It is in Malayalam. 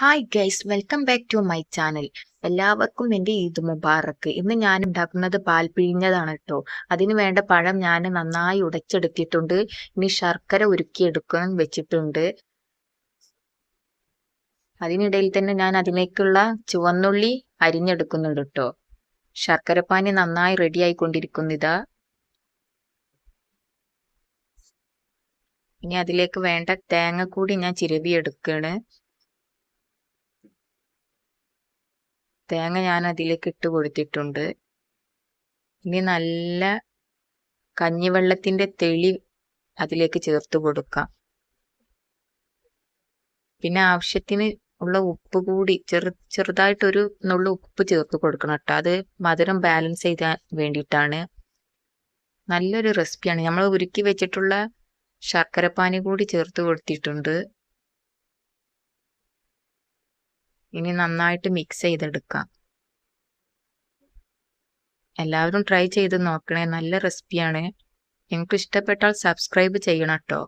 Hi guys welcome back to my channel എല്ലാവർക്കും എന്റെ ഈദ് മുബാറക്ക് ഇന്ന് ഞാൻ ഉണ്ടാക്കുന്നത് പാൽ പിഴിഞ്ഞതാണ് കേട്ടോ അതിന് വേണ്ട പഴം ഞാൻ നന്നായി ഉടച്ചെടുത്തിട്ടുണ്ട്. ഇനി ശർക്കര ഉരുക്കിയെടുക്കാൻ വെച്ചിട്ടുണ്ട്. അതിനിടയിൽ തന്നെ ഞാൻ അതിലേക്കുള്ള ചുവന്നുള്ളി അരിഞ്ഞെടുക്കുന്നുണ്ട് കേട്ടോ ശർക്കരപ്പാനി നന്നായി റെഡി ആയിക്കൊണ്ടിരിക്കുന്നു ഇതാ. ഇനി അതിലേക്ക് വേണ്ട തേങ്ങ കൂടി ഞാൻ ചിരവി തേങ്ങ ഞാൻ അതിലേക്ക് ഇട്ട് കൊടുത്തിട്ടുണ്ട്. ഇനി നല്ല കഞ്ഞിവെള്ളത്തിന്റെ തെളി അതിലേക്ക് ചേർത്ത് കൊടുക്കാം. പിന്നെ ആവശ്യത്തിന് ഉള്ള ഉപ്പ് കൂടി ചെറു ചെറുതായിട്ടൊരു നുള്ള ഉപ്പ് ചേർത്ത് കൊടുക്കണം കേട്ടോ. അത് മധുരം ബാലൻസ് ചെയ്താൻ വേണ്ടിയിട്ടാണ്. നല്ലൊരു റെസിപ്പിയാണ്. നമ്മൾ ഉരുക്കി വെച്ചിട്ടുള്ള ശർക്കരപ്പാനി കൂടി ചേർത്ത് കൊടുത്തിട്ടുണ്ട്. ഇനി നന്നായിട്ട് മിക്സ് ചെയ്തെടുക്കാം. എല്ലാവരും ട്രൈ ചെയ്ത് നോക്കണേ. നല്ല റെസിപ്പിയാണ് നിങ്ങൾക്ക് ഇഷ്ടപ്പെട്ടാൽ സബ്സ്ക്രൈബ് ചെയ്യണം കേട്ടോ